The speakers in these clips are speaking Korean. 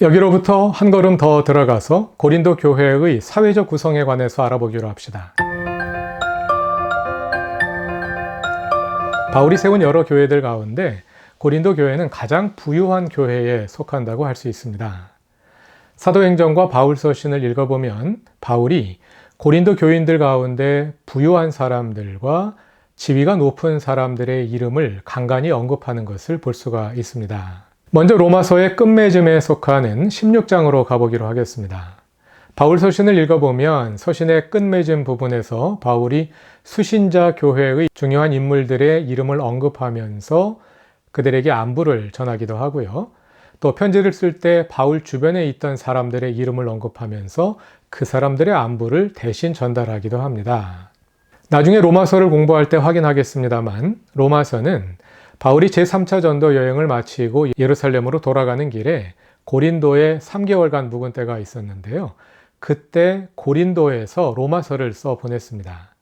여기로부터 한 걸음 더 들어가서 고린도 교회의 사회적 구성에 관해서 알아보기로 합시다. 바울이 세운 여러 교회들 가운데 고린도 교회는 가장 부유한 교회에 속한다고 할 수 있습니다. 사도행전과 바울서신을 읽어보면 바울이 고린도 교인들 가운데 부유한 사람들과 지위가 높은 사람들의 이름을 간간히 언급하는 것을 볼 수가 있습니다. 먼저 로마서의 끝맺음에 속하는 16장으로 가보기로 하겠습니다. 바울 서신을 읽어보면 서신의 끝맺음 부분에서 바울이 수신자 교회의 중요한 인물들의 이름을 언급하면서 그들에게 안부를 전하기도 하고요. 또 편지를 쓸 때 바울 주변에 있던 사람들의 이름을 언급하면서 그 사람들의 안부를 대신 전달하기도 합니다. 나중에 로마서를 공부할 때 확인하겠습니다만 로마서는 바울이 제3차 전도 여행을 마치고 예루살렘으로 돌아가는 길에 고린도에 3개월간 묵은 때가 있었는데요. 그때 고린도에서 로마서를 써 보냈습니다.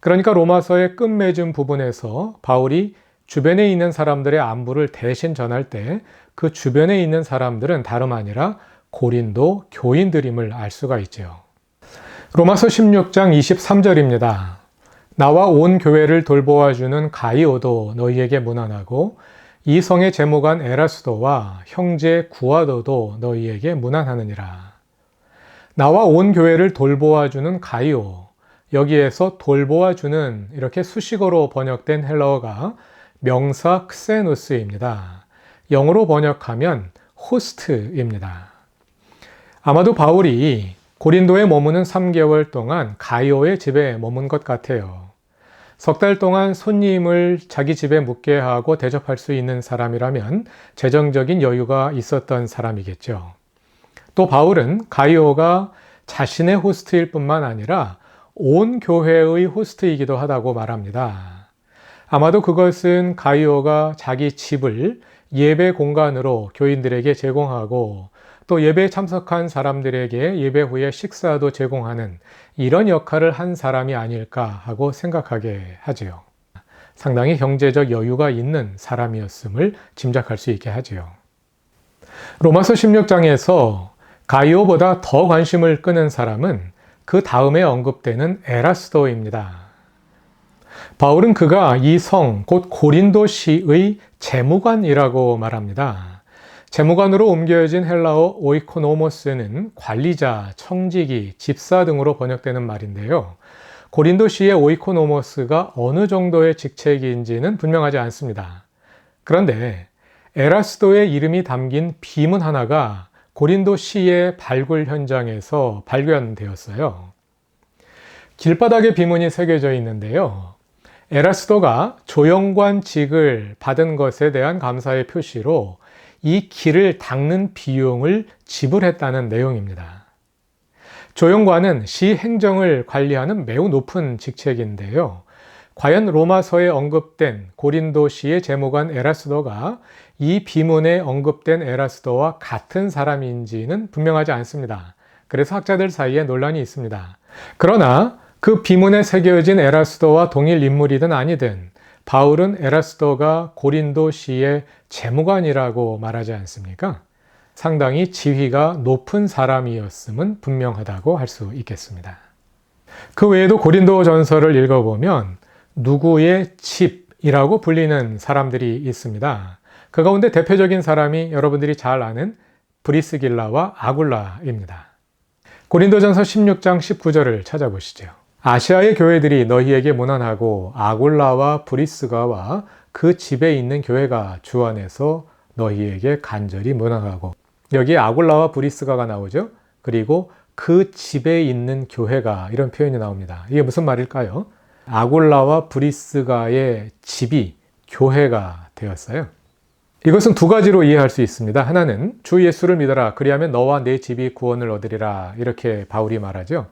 그러니까 로마서의 끝맺음 부분에서 바울이 주변에 있는 사람들의 안부를 대신 전할 때 그 주변에 있는 사람들은 다름 아니라 고린도 교인들임을 알 수가 있죠. 로마서 16장 23절입니다. 나와 온 교회를 돌보아 주는 가이오도 너희에게 문안하고 이 성의 제목한 에라스도와 형제 구아도도 너희에게 문안하느니라. 나와 온 교회를 돌보아 주는 가이오. 여기에서 돌보아 주는 이렇게 수식어로 번역된 헬러어가 명사 크세누스입니다. 영어로 번역하면 호스트입니다. 아마도 바울이 고린도에 머무는 3개월 동안 가이오의 집에 머문 것 같아요. 석 달 동안 손님을 자기 집에 묵게 하고 대접할 수 있는 사람이라면 재정적인 여유가 있었던 사람이겠죠. 또 바울은 가이오가 자신의 호스트일 뿐만 아니라 온 교회의 호스트이기도 하다고 말합니다. 아마도 그것은 가이오가 자기 집을 예배 공간으로 교인들에게 제공하고 또 예배에 참석한 사람들에게 예배 후에 식사도 제공하는 이런 역할을 한 사람이 아닐까 하고 생각하게 하지요. 상당히 경제적 여유가 있는 사람이었음을 짐작할 수 있게 하지요. 로마서 16장에서 가이오보다 더 관심을 끄는 사람은 그 다음에 언급되는 에라스도입니다. 바울은 그가 이 성, 곧 고린도 시의 재무관이라고 말합니다. 재무관으로 옮겨진 헬라어 오이코노모스는 관리자, 청지기, 집사 등으로 번역되는 말인데요. 고린도시의 오이코노모스가 어느 정도의 직책인지는 분명하지 않습니다. 그런데 에라스도의 이름이 담긴 비문 하나가 고린도시의 발굴 현장에서 발견되었어요. 길바닥에 비문이 새겨져 있는데요. 에라스도가 조영관직을 받은 것에 대한 감사의 표시로 이 길을 닦는 비용을 지불했다는 내용입니다. 조영관은 시 행정을 관리하는 매우 높은 직책인데요. 과연 로마서에 언급된 고린도 시의 제목관 에라스도가 이 비문에 언급된 에라스도와 같은 사람인지는 분명하지 않습니다. 그래서 학자들 사이에 논란이 있습니다. 그러나 그 비문에 새겨진 에라스도와 동일 인물이든 아니든 바울은 에라스도가 고린도 시의 재무관이라고 말하지 않습니까? 상당히 지위가 높은 사람이었음은 분명하다고 할 수 있겠습니다. 그 외에도 고린도 전설을 읽어보면 누구의 집이라고 불리는 사람들이 있습니다. 그 가운데 대표적인 사람이 여러분들이 잘 아는 브리스길라와 아굴라입니다. 고린도전서 16장 19절을 찾아보시죠. 아시아의 교회들이 너희에게 문안하고 아굴라와 브리스가와 그 집에 있는 교회가 주 안에서 너희에게 간절히 문안하고 여기 아굴라와 브리스가가 나오죠. 그리고 그 집에 있는 교회가 이런 표현이 나옵니다. 이게 무슨 말일까요? 아굴라와 브리스가의 집이 교회가 되었어요. 이것은 두 가지로 이해할 수 있습니다. 하나는 주 예수를 믿어라. 그리하면 너와 내 집이 구원을 얻으리라. 이렇게 바울이 말하죠.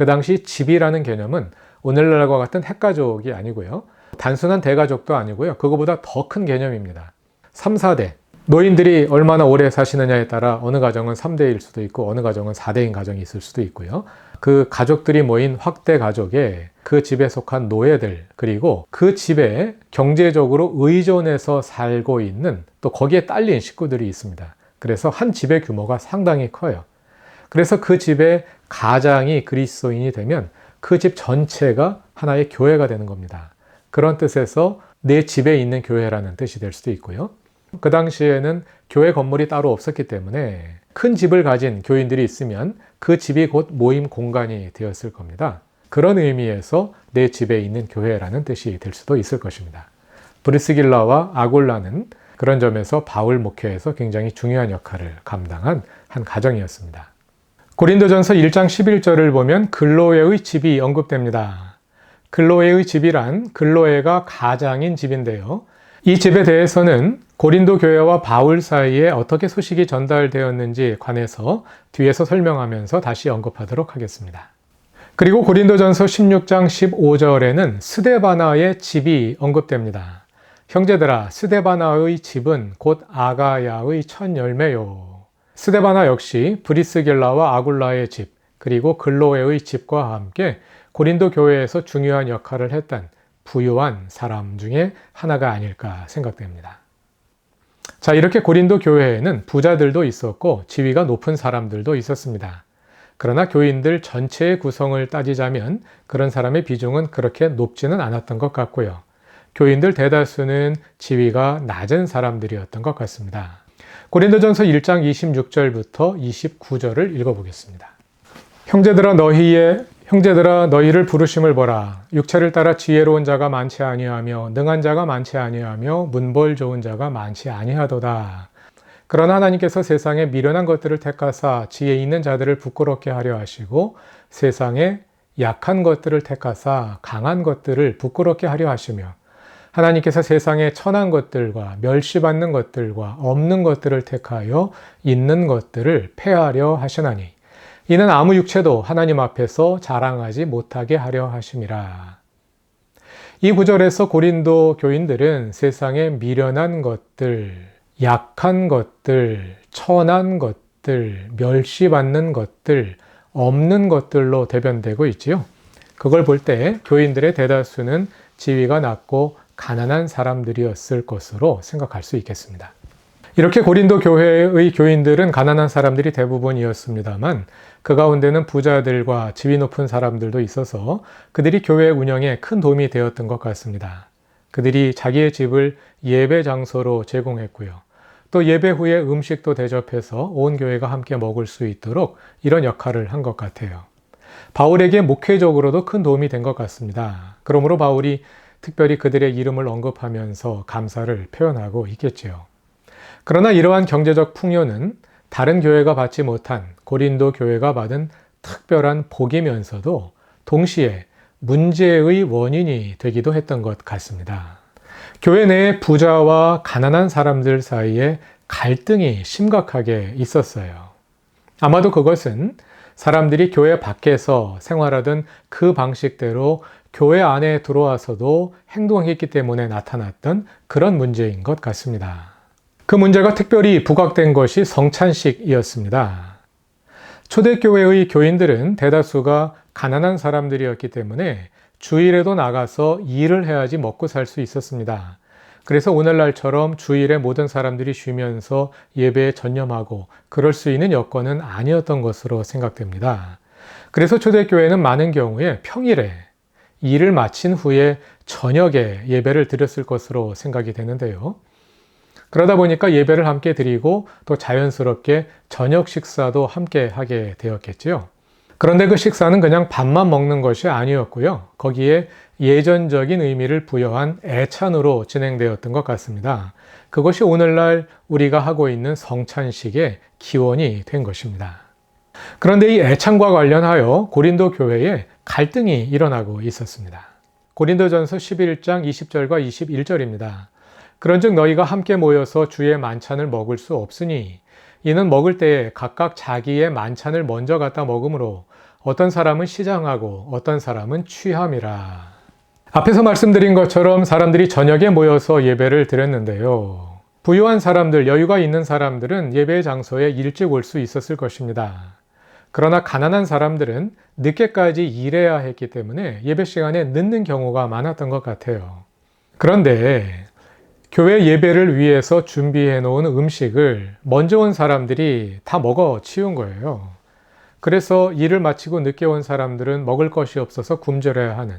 그 당시 집이라는 개념은 오늘날과 같은 핵가족이 아니고요. 단순한 대가족도 아니고요. 그거보다 더 큰 개념입니다. 3, 4대. 노인들이 얼마나 오래 사시느냐에 따라 어느 가정은 3대일 수도 있고 어느 가정은 4대인 가정이 있을 수도 있고요. 그 가족들이 모인 확대 가족에 그 집에 속한 노예들 그리고 그 집에 경제적으로 의존해서 살고 있는 또 거기에 딸린 식구들이 있습니다. 그래서 한 집의 규모가 상당히 커요. 그래서 그 집의 가장이 그리스도인이 되면 그 집 전체가 하나의 교회가 되는 겁니다. 그런 뜻에서 내 집에 있는 교회라는 뜻이 될 수도 있고요. 그 당시에는 교회 건물이 따로 없었기 때문에 큰 집을 가진 교인들이 있으면 그 집이 곧 모임 공간이 되었을 겁니다. 그런 의미에서 내 집에 있는 교회라는 뜻이 될 수도 있을 것입니다. 브리스길라와 아골라는 그런 점에서 바울 목회에서 굉장히 중요한 역할을 감당한 한 가정이었습니다. 고린도전서 1장 11절을 보면 글로에의 집이 언급됩니다. 글로에의 집이란 글로에가 가장인 집인데요. 이 집에 대해서는 고린도 교회와 바울 사이에 어떻게 소식이 전달되었는지 관해서 뒤에서 설명하면서 다시 언급하도록 하겠습니다. 그리고 고린도전서 16장 15절에는 스데바나의 집이 언급됩니다. 형제들아, 스데바나의 집은 곧 아가야의 첫 열매요. 스데바나 역시 브리스길라와 아굴라의 집, 그리고 글로에의 집과 함께 고린도 교회에서 중요한 역할을 했던 부유한 사람 중에 하나가 아닐까 생각됩니다. 자, 이렇게 고린도 교회에는 부자들도 있었고 지위가 높은 사람들도 있었습니다. 그러나 교인들 전체의 구성을 따지자면 그런 사람의 비중은 그렇게 높지는 않았던 것 같고요. 교인들 대다수는 지위가 낮은 사람들이었던 것 같습니다. 고린도전서 1장 26절부터 29절을 읽어보겠습니다. 형제들아 너희의 형제들아 너희를 부르심을 보라 육체를 따라 지혜로운 자가 많지 아니하며 능한 자가 많지 아니하며 문벌 좋은 자가 많지 아니하도다. 그러나 하나님께서 세상에 미련한 것들을 택하사 지혜 있는 자들을 부끄럽게 하려 하시고 세상에 약한 것들을 택하사 강한 것들을 부끄럽게 하려 하시며 하나님께서 세상에 천한 것들과 멸시받는 것들과 없는 것들을 택하여 있는 것들을 폐하려 하시나니 이는 아무 육체도 하나님 앞에서 자랑하지 못하게 하려 하심이라. 이 구절에서 고린도 교인들은 세상에 미련한 것들, 약한 것들, 천한 것들, 멸시받는 것들, 없는 것들로 대변되고 있지요. 그걸 볼 때 교인들의 대다수는 지위가 낮고 가난한 사람들이었을 것으로 생각할 수 있겠습니다. 이렇게 고린도 교회의 교인들은 가난한 사람들이 대부분이었습니다만 그 가운데는 부자들과 지위 높은 사람들도 있어서 그들이 교회 운영에 큰 도움이 되었던 것 같습니다. 그들이 자기의 집을 예배 장소로 제공했고요. 또 예배 후에 음식도 대접해서 온 교회가 함께 먹을 수 있도록 이런 역할을 한 것 같아요. 바울에게 목회적으로도 큰 도움이 된 것 같습니다. 그러므로 바울이 특별히 그들의 이름을 언급하면서 감사를 표현하고 있겠지요. 그러나 이러한 경제적 풍요는 다른 교회가 받지 못한 고린도 교회가 받은 특별한 복이면서도 동시에 문제의 원인이 되기도 했던 것 같습니다. 교회 내 부자와 가난한 사람들 사이에 갈등이 심각하게 있었어요. 아마도 그것은 사람들이 교회 밖에서 생활하던 그 방식대로 교회 안에 들어와서도 행동했기 때문에 나타났던 그런 문제인 것 같습니다. 그 문제가 특별히 부각된 것이 성찬식이었습니다. 초대교회의 교인들은 대다수가 가난한 사람들이었기 때문에 주일에도 나가서 일을 해야지 먹고 살 수 있었습니다. 그래서 오늘날처럼 주일에 모든 사람들이 쉬면서 예배에 전념하고 그럴 수 있는 여건은 아니었던 것으로 생각됩니다. 그래서 초대교회는 많은 경우에 평일에 일을 마친 후에 저녁에 예배를 드렸을 것으로 생각이 되는데요. 그러다 보니까 예배를 함께 드리고 또 자연스럽게 저녁 식사도 함께 하게 되었겠지요. 그런데 그 식사는 그냥 밥만 먹는 것이 아니었고요. 거기에 예전적인 의미를 부여한 애찬으로 진행되었던 것 같습니다. 그것이 오늘날 우리가 하고 있는 성찬식의 기원이 된 것입니다. 그런데 이 애찬과 관련하여 고린도 교회에 갈등이 일어나고 있었습니다. 고린도전서 11장 20절과 21절입니다. 그런즉 너희가 함께 모여서 주의 만찬을 먹을 수 없으니 이는 먹을 때에 각각 자기의 만찬을 먼저 갖다 먹으므로 어떤 사람은 시장하고 어떤 사람은 취함이라. 앞에서 말씀드린 것처럼 사람들이 저녁에 모여서 예배를 드렸는데요. 부유한 사람들, 여유가 있는 사람들은 예배 장소에 일찍 올 수 있었을 것입니다. 그러나 가난한 사람들은 늦게까지 일해야 했기 때문에 예배 시간에 늦는 경우가 많았던 것 같아요. 그런데 교회 예배를 위해서 준비해 놓은 음식을 먼저 온 사람들이 다 먹어 치운 거예요. 그래서 일을 마치고 늦게 온 사람들은 먹을 것이 없어서 굶주려야 하는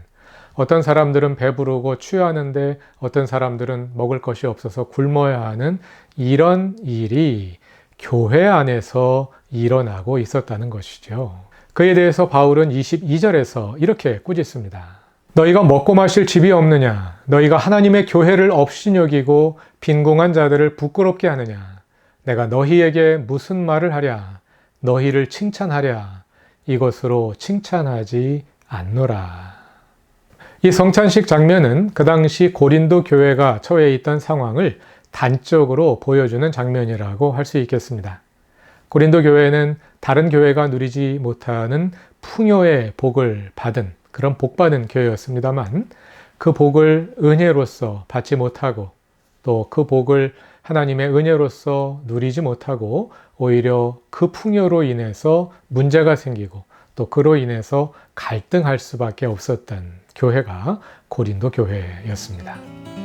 어떤 사람들은 배부르고 취하는데 어떤 사람들은 먹을 것이 없어서 굶어야 하는 이런 일이 교회 안에서 일어나고 있었다는 것이죠. 그에 대해서 바울은 22절에서 이렇게 꾸짖습니다. 너희가 먹고 마실 집이 없느냐? 너희가 하나님의 교회를 업신여기고 빈궁한 자들을 부끄럽게 하느냐? 내가 너희에게 무슨 말을 하랴? 너희를 칭찬하랴? 이것으로 칭찬하지 않노라. 이 성찬식 장면은 그 당시 고린도 교회가 처해 있던 상황을 단적으로 보여주는 장면이라고 할 수 있겠습니다. 고린도 교회는 다른 교회가 누리지 못하는 풍요의 복을 받은 그런 복받은 교회였습니다만 그 복을 은혜로서 받지 못하고 또 그 복을 하나님의 은혜로서 누리지 못하고 오히려 그 풍요로 인해서 문제가 생기고 또 그로 인해서 갈등할 수밖에 없었던 교회가 고린도 교회였습니다.